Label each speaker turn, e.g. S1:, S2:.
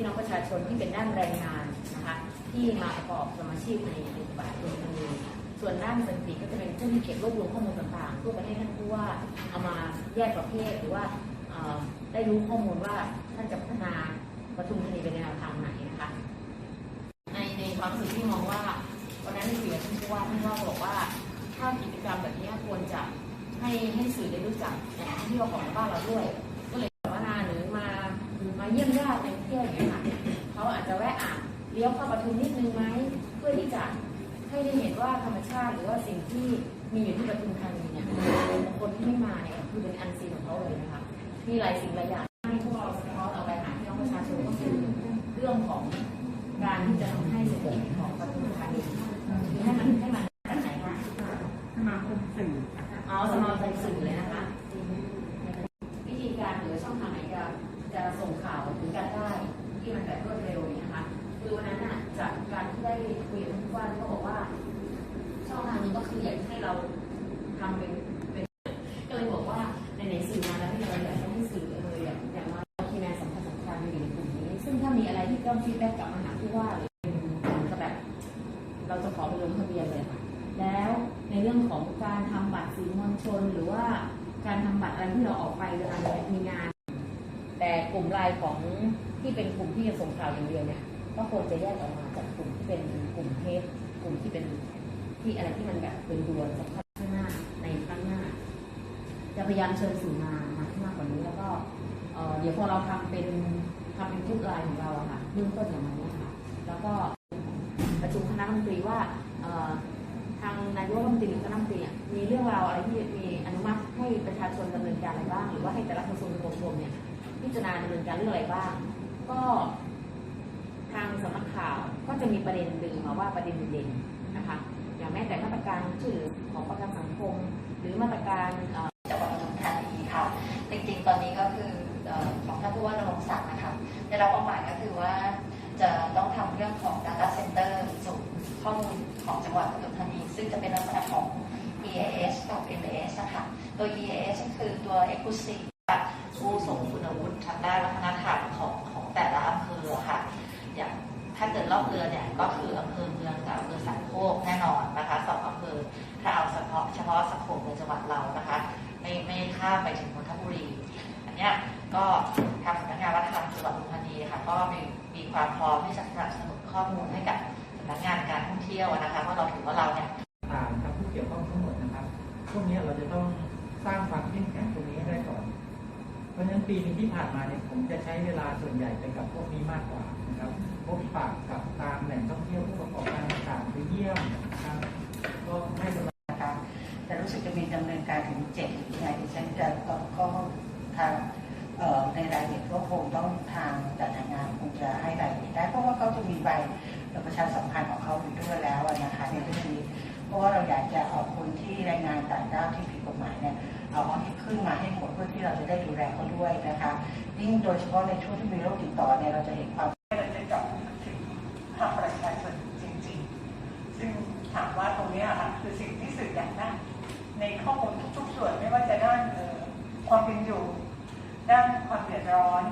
S1: พี่น้องประชาชนที่เป็นด้านแรงงานนะคะที่มาประกอบสมาชีพในในตลาดตรงนี้ส่วนด้านสถิติก็จะเป็นผู้ที่เก็บรวบรวมข้อมูลต่างๆเพื่อไปให้ท่านผู้ว่าเอามาแยกประเภทหรือว่าได้รู้ข้อมูลว่าท่านจะพัฒนาปทุมธานีเป็นแนวทางไหนนะคะ ในในความรู้สึกที่มองว่าวันนั้นคุยกับท่านผู้ว่าท่านก็บอกว่าถ้ากิจกรรมแบบนี้ควรจะให้ให้สื่อได้รู้จักแหล่งท่เที่ยวของบ้านเราด้วย เลี้ยวเข้าปทุมนิดนึงไหมเพื่อที่จะให้ได้เห็นว่าธรรมชาติหรือว่าสิ่งที่มีอยู่ที่ปทุมธานีเนี่ยคนที่ไม่มาเนี่ยคือเป็นอันซีนของเขาเลยนะคะมีหลายสิ่งหลายอย่างให้พวกเราสะท้อนเอาไปหาพี่น้องประชาชนก็คือเรื่องของการที่จะทำให้เศรษฐกิจของปทุมธานีคือให้มันให้มันจากไหนคะ
S2: สมาคมสื่อ
S1: เอาสมาคมสื่อเลยนะคะ วิธีการหรือช่องทางไหนจะจะส่งข่าวถึงกั มีอะไรที่ต้องฟีดแบ็กกลับมาหาผู้ว่าหรือเป็นเหมือนกับแบบ เราจะขอไปลงทะเบียนเลยค่ะแล้วในเรื่องของการทำบัตรสื่อมวลชน หรือว่าการทำบัตรอะไรที่เราออกไปเวลาเรมีงาน แต่กลุ่มไลน์ของที่เป็นกลุ่มที่จะส่งข่าวอย่างเดียวเนี่ยก็ควรจะแยกออกมาจากกลุ่มที่เป็นกลุ่มเทสกลุ่มที่เป็นที่อะไรที่มันแบบเป็นดวนจะข้างหน้าในข้างหน้า จะพยายามเชิญสื่อมามาให้มากกว่านี้แล้วก็เเดี๋ยวพอเราทำเป็น ทำเป็นกรุ๊ปไลน์ของเราอะค่ะเบื้อต้นอย่างนี้ค่ะแล้วก็ประชุมคณะรัฐมนตรีว่าทางนายกรัฐมนตรีหรือคณะรัฐมนตรีมีเรื่องราวอะไรที่มีอนุมัติให้ประชาชนดำเนินการอะไรบ้าง หรือว่าให้แต่ละกระทรวงกระทรวงเนี่ยพิจารณาดำเนินการเรื่องอะไรบ้าง ก็ทางสำนักข่าวก็จะมีประเด็นดึงมาว่าประเด็นเด่นนะคะอย่างแม้แต่มาตรการช่วยเหลือของประกันสังคม หรือมาตรการ
S3: จังหวัดปทุมธานีค่ะจริงๆ ตอนนี้ก็ ผู้ว่านรงศักดิ์นะคะได้รับเป้าหมายก็คือว่าจะต้องทำเรื่องของ Data Center ศูนย์ข้อมูลของจังหวัดปทุมธานี ซึ่งจะเป็นลักษณะของ EAS กับ MAS นะคะตัว EAS ก็คือตัว Exclusive ผู้ทรงคุณวุฒิทางด้านวัฒนธรรมของของแต่ละอำเภอค่ะ อย่างถ้าเกิดรอบเรือเนี่ยก็คืออำเภอเมืองกับอำเภอสามโคกแน่นอนนะคะสองอำเภอถ้าเอาเฉพาะเฉพาะสโคปในจังหวัดเรานะคะ ไม่ไม่ข้ามไปถึงนนทบุรี อันเนี้ย ก็ทางสำนักงานวัฒนธรรมจังหวัดอุทัยธานีค่ะ ก็มีมีความพร้อมที่จะสนับสนุนข้อมูลให้กับสำนักงานการท่องเที่ยวนะคะเพราะเราถือว่าเราเนี่ย
S2: ผ่านกับผู้เกี่ยวข้องทั้งหมดนะครับพวกนี้เราจะต้องสร้างความเข้มแข็งตรงนี้ให้ได้ก่อน เพราะฉะนั้นปีหนึงที่ผ่านมาเนี่ยผมจะใช้เวลาส่วนใหญ่ไปกับพวกนี้มากกว่านะครับพบปะกับตามแหล่งท่องเที่ยวผู้ประกอบการต่างๆไปเยี่ยมนะครับก็ให้กำลัง
S4: นะคะแต่รู้สึกจะมีดำเนินการถึงเจ็ดหรือยังไงดิฉันจะตอบข้อทางเอ่อ ในรายละเอียดก็คงต้องทางจัดงานคงจะให้รายละเอียดได้เพราะว่าเขาจะมีใบประชาสัมพันธ์ของเขาอยู่ด้วยแล้วนะคะในเรื่องนี้เพราะว่าเราอยากจะเอาคนที่แรงงานต่างด้าวที่ผิดกฎหมายเนี่ยเอาให้ขึ้นมาให้หมดเพื่อที่เราจะได้ดูแลเขาด้วยนะคะยิ่งโดยเฉพาะในช่วงที่มีโรคติดต่อเนี่ยเราจะเห็นความ
S5: เราจะเจาะถึงภาคประชาชนจริงๆ ซึ่งถามว่าตรงนี้ค่ะคือสิ่งที่สื่ออยากได้ในข้อมูลทุกๆส่วนไม่ว่าจะด้านความเป็นอยู่ ด้านความเดือดร้อน